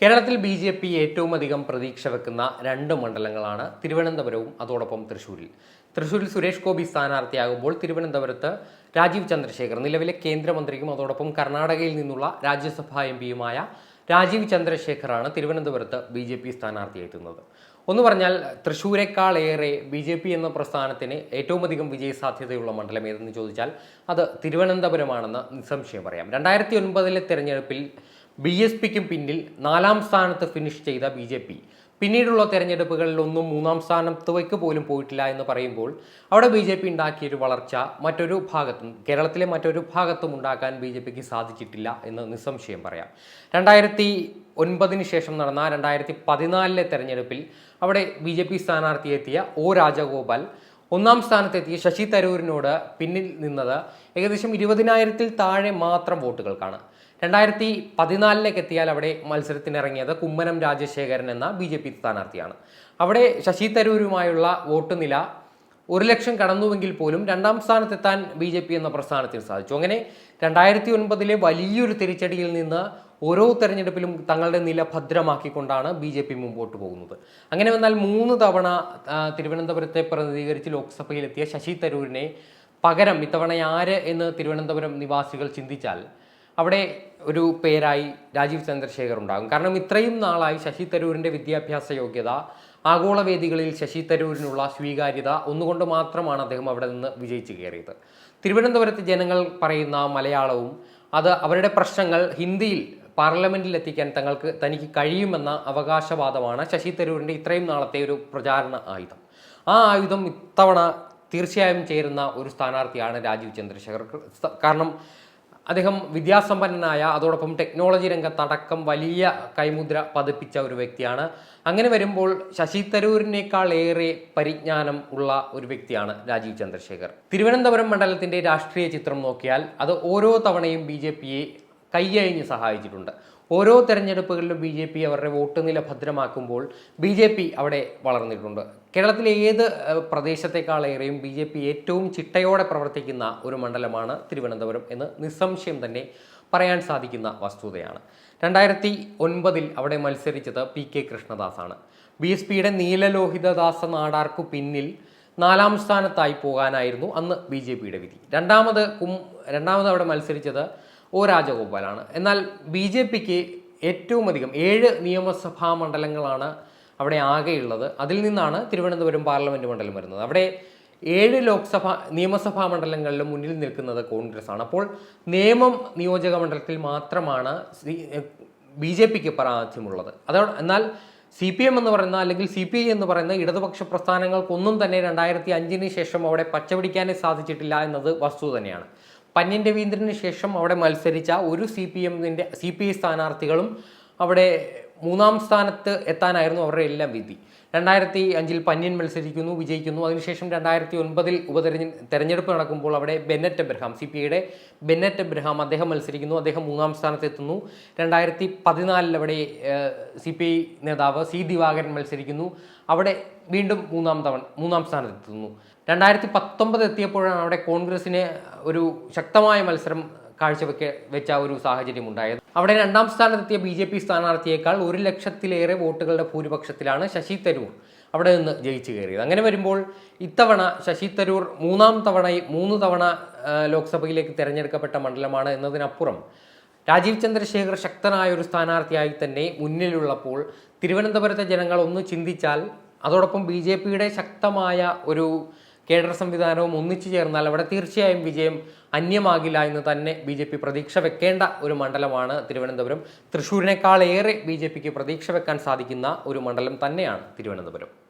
കേരളത്തിൽ B J P ഏറ്റവും അധികം പ്രതീക്ഷ വെക്കുന്ന രണ്ട് മണ്ഡലങ്ങളാണ് തിരുവനന്തപുരവും അതോടൊപ്പം തൃശ്ശൂരിൽ. തൃശ്ശൂരിൽ സുരേഷ് ഗോപി സ്ഥാനാർത്ഥിയാകുമ്പോൾ തിരുവനന്തപുരത്ത് രാജീവ് ചന്ദ്രശേഖർ നിലവിലെ കേന്ദ്രമന്ത്രിയും അതോടൊപ്പം കർണാടകയിൽ നിന്നുള്ള രാജ്യസഭാ എം പിയുമായ രാജീവ് ചന്ദ്രശേഖറാണ് തിരുവനന്തപുരത്ത് ബി ജെ പി സ്ഥാനാർത്ഥിയെത്തുന്നത് ഒന്ന് പറഞ്ഞാൽ തൃശ്ശൂരെക്കാൾ ഏറെ ബി ജെ പി എന്ന പ്രസ്ഥാനത്തിന് ഏറ്റവും അധികം വിജയസാധ്യതയുള്ള മണ്ഡലം ഏതെന്ന് ചോദിച്ചാൽ അത് തിരുവനന്തപുരമാണെന്ന് നിസ്സംശയം പറയാം. രണ്ടായിരത്തി ഒൻപതിലെ തെരഞ്ഞെടുപ്പിൽ ബി എസ് പിക്കും പിന്നിൽ നാലാം സ്ഥാനത്ത് ഫിനിഷ് ചെയ്ത ബി ജെ പി. പിന്നീടുള്ള തെരഞ്ഞെടുപ്പുകളിലൊന്നും മൂന്നാം സ്ഥാനത്തേക്ക് പോലും പോയിട്ടില്ല എന്ന് പറയുമ്പോൾ അവിടെ ബി ജെ പി ഉണ്ടാക്കിയൊരു വളർച്ച മറ്റൊരു ഭാഗത്തും കേരളത്തിലെ മറ്റൊരു ഭാഗത്തും ഉണ്ടാക്കാൻ ബി ജെ പിക്ക് സാധിച്ചിട്ടില്ല എന്ന് നിസ്സംശയം പറയാം. രണ്ടായിരത്തി ഒൻപതിന് ശേഷം നടന്ന രണ്ടായിരത്തി പതിനാലിലെ തെരഞ്ഞെടുപ്പിൽ അവിടെ ബി ജെ പി സ്ഥാനാർത്ഥിയെത്തിയ ഒ രാജഗോപാൽ ഒന്നാം സ്ഥാനത്തെത്തിയ ശശി തരൂരിനോട് പിന്നിൽ നിന്നത് ഏകദേശം ഇരുപതിനായിരത്തിൽ താഴെ മാത്രം വോട്ടുകൾക്കാണ്. രണ്ടായിരത്തി പതിനാലിലേക്ക് എത്തിയാൽ അവിടെ മത്സരത്തിനിറങ്ങിയത് കുമ്മനം രാജശേഖരൻ എന്ന ബി ജെ പി സ്ഥാനാർത്ഥിയാണ്. അവിടെ ശശി തരൂരുമായുള്ള വോട്ട് നില ഒരു ലക്ഷം കടന്നുവെങ്കിൽ പോലും രണ്ടാം സ്ഥാനത്തെത്താൻ ബി ജെ പി എന്ന പ്രസ്ഥാനത്തിന് സാധിച്ചു. അങ്ങനെ രണ്ടായിരത്തി ഒൻപതിലെ വലിയൊരു തിരിച്ചടിയിൽ നിന്ന് ഓരോ തെരഞ്ഞെടുപ്പിലും തങ്ങളുടെ നില ഭദ്രമാക്കിക്കൊണ്ടാണ് ബി ജെ പി മുമ്പോട്ട് പോകുന്നത്. അങ്ങനെ വന്നാൽ മൂന്ന് തവണ തിരുവനന്തപുരത്തെ പ്രതിനിധീകരിച്ച് ലോക്സഭയിലെത്തിയ ശശി തരൂരിനെ പകരം ഇത്തവണ ആര് എന്ന് തിരുവനന്തപുരം നിവാസികൾ ചിന്തിച്ചാൽ അവിടെ ഒരു പേരായി രാജീവ് ചന്ദ്രശേഖർ ഉണ്ടാകും. കാരണം ഇത്രയും നാളായി ശശി തരൂരിന്റെ വിദ്യാഭ്യാസ യോഗ്യത ആഗോള വേദികളിൽ ശശി തരൂരിനുള്ള സ്വീകാര്യത ഒന്നുകൊണ്ട് മാത്രമാണ് അദ്ദേഹം അവിടെ നിന്ന് വിജയിച്ചു കയറിയത്. തിരുവനന്തപുരത്ത് ജനങ്ങൾ പറയുന്ന മലയാളവും അത് അവരുടെ പ്രശ്നങ്ങൾ ഹിന്ദിയിൽ പാർലമെന്റിൽ എത്തിക്കാൻ തങ്ങൾക്ക് തനിക്ക് കഴിയുമെന്ന അവകാശവാദമാണ് ശശി തരൂരിന്റെ ഇത്രയും നാളത്തെ ഒരു പ്രചാരണ ആയുധം. ആ ആയുധം ഇത്തവണ തീർച്ചയായും ചേരുന്ന ഒരു സ്ഥാനാർത്ഥിയാണ് രാജീവ് ചന്ദ്രശേഖർ. കാരണം അദ്ദേഹം വിദ്യാസമ്പന്നനായ അതോടൊപ്പം ടെക്നോളജി രംഗത്തടക്കം വലിയ കൈമുദ്ര പതിപ്പിച്ച ഒരു വ്യക്തിയാണ്. അങ്ങനെ വരുമ്പോൾ ശശി തരൂരിനേക്കാൾ ഏറെ പരിജ്ഞാനം ഉള്ള ഒരു വ്യക്തിയാണ് രാജീവ് ചന്ദ്രശേഖർ. തിരുവനന്തപുരം മണ്ഡലത്തിന്റെ രാഷ്ട്രീയ ചിത്രം നോക്കിയാൽ അത് ഓരോ തവണയും ബി ജെ പിയെ കൈയഴിഞ്ഞ് സഹായിച്ചിട്ടുണ്ട്. ഓരോ തെരഞ്ഞെടുപ്പുകളിലും ബി ജെ പി അവരുടെ വോട്ട് നില ഭദ്രമാക്കുമ്പോൾ ബി ജെ പി അവിടെ വളർന്നിട്ടുണ്ട്. കേരളത്തിലെ ഏത് പ്രദേശത്തേക്കാളേറെയും ബി ജെ പി ഏറ്റവും ചിട്ടയോടെ പ്രവർത്തിക്കുന്ന ഒരു മണ്ഡലമാണ് തിരുവനന്തപുരം എന്ന് നിസ്സംശയം തന്നെ പറയാൻ സാധിക്കുന്ന വസ്തുതയാണ്. രണ്ടായിരത്തി ഒൻപതിൽ അവിടെ മത്സരിച്ചത് പി കെ കൃഷ്ണദാസാണ്. ബി എസ് പിയുടെ നീലലോഹിതദാസ നാടാർക്കു പിന്നിൽ നാലാം സ്ഥാനത്തായി പോകാനായിരുന്നു അന്ന് ബി ജെ പിയുടെ വിധി. രണ്ടാമത് കും രണ്ടാമത് അവിടെ മത്സരിച്ചത് ഒ രാജഗോപാലാണ്. എന്നാൽ ബി ജെ പിക്ക് ഏറ്റവും അധികം ഏഴ് നിയമസഭാ മണ്ഡലങ്ങളാണ് അവിടെ ആകെയുള്ളത്. അതിൽ നിന്നാണ് തിരുവനന്തപുരം പാർലമെന്റ് മണ്ഡലം വരുന്നത്. അവിടെ ഏഴ് ലോക്സഭ നിയമസഭാ മണ്ഡലങ്ങളിലും മുന്നിൽ നിൽക്കുന്നത് കോൺഗ്രസ് ആണ്. അപ്പോൾ നിയമം നിയോജക മണ്ഡലത്തിൽ മാത്രമാണ് ബി ജെ പിക്ക് പ്രാതിനിധ്യമുള്ളത്. അതോ എന്നാൽ സി പി എം എന്ന് പറയുന്ന അല്ലെങ്കിൽ സി പി ഐ എന്ന് പറയുന്ന ഇടതുപക്ഷ പ്രസ്ഥാനങ്ങൾക്കൊന്നും തന്നെ രണ്ടായിരത്തി അഞ്ചിന് ശേഷം അവിടെ പച്ചപിടിക്കാനേ സാധിച്ചിട്ടില്ല എന്നത് വസ്തു തന്നെയാണ്. പന്യൻ രവീന്ദ്രന് ശേഷം അവിടെ മത്സരിച്ച ഒരു സി പി എമ്മിന്റെ സി പി ഐ സ്ഥാനാർത്ഥികളും അവിടെ മൂന്നാം സ്ഥാനത്ത് എത്താനായിരുന്നു അവരുടെ എല്ലാം വിധി. രണ്ടായിരത്തി അഞ്ചിൽ പന്യൻ മത്സരിക്കുന്നു വിജയിക്കുന്നു. അതിനുശേഷം രണ്ടായിരത്തി ഒൻപതിൽ ഉപതെരഞ്ഞ തെരഞ്ഞെടുപ്പ് നടക്കുമ്പോൾ അവിടെ ബെന്നറ്റ് എബ്രഹാം സി പി ഐയുടെ ബെന്നറ്റ് എബ്രഹാം അദ്ദേഹം മത്സരിക്കുന്നു. അദ്ദേഹം മൂന്നാം സ്ഥാനത്തെത്തുന്നു രണ്ടായിരത്തി പതിനാലിൽ അവിടെ സി പി ഐ നേതാവ് സി ദിവാകരൻ മത്സരിക്കുന്നു. അവിടെ വീണ്ടും മൂന്നാം തവണ മൂന്നാം സ്ഥാനത്തെത്തുന്നു. രണ്ടായിരത്തി പത്തൊമ്പത് എത്തിയപ്പോഴാണ് അവിടെ കോൺഗ്രസിന് ഒരു ശക്തമായ മത്സരം കാഴ്ചവെക്ക വെച്ച ഒരു സാഹചര്യം ഉണ്ടായത് അവിടെ രണ്ടാം സ്ഥാനത്തെത്തിയ ബി ജെ പി സ്ഥാനാർത്ഥിയേക്കാൾ ഒരു ലക്ഷത്തിലേറെ വോട്ടുകളുടെ ഭൂരിപക്ഷത്തിലാണ് ശശി തരൂർ അവിടെ നിന്ന് ജയിച്ചു കയറിയത്. അങ്ങനെ വരുമ്പോൾ ഇത്തവണ ശശി തരൂർ മൂന്നാം തവണ മൂന്ന് തവണ ലോക്സഭയിലേക്ക് തിരഞ്ഞെടുക്കപ്പെട്ട മണ്ഡലമാണ് എന്നതിനപ്പുറം രാജീവ് ചന്ദ്രശേഖർ ശക്തനായ ഒരു സ്ഥാനാർത്ഥിയായി തന്നെ മുന്നിലുള്ളപ്പോൾ തിരുവനന്തപുരത്തെ ജനങ്ങൾ ഒന്ന് ചിന്തിച്ചാൽ അതോടൊപ്പം ബി ശക്തമായ ഒരു കേഡർ സംവിധാനവും ഒന്നിച്ചു ചേർന്നാൽ അവിടെ തീർച്ചയായും വിജയം അന്യമാകില്ല എന്ന് തന്നെ ബി ജെ പി പ്രതീക്ഷ വെക്കേണ്ട ഒരു മണ്ഡലമാണ് തിരുവനന്തപുരം. തൃശ്ശൂരിനേക്കാളേറെ ബി ജെ പിക്ക് പ്രതീക്ഷ വെക്കാൻ സാധിക്കുന്ന ഒരു മണ്ഡലം തന്നെയാണ് തിരുവനന്തപുരം.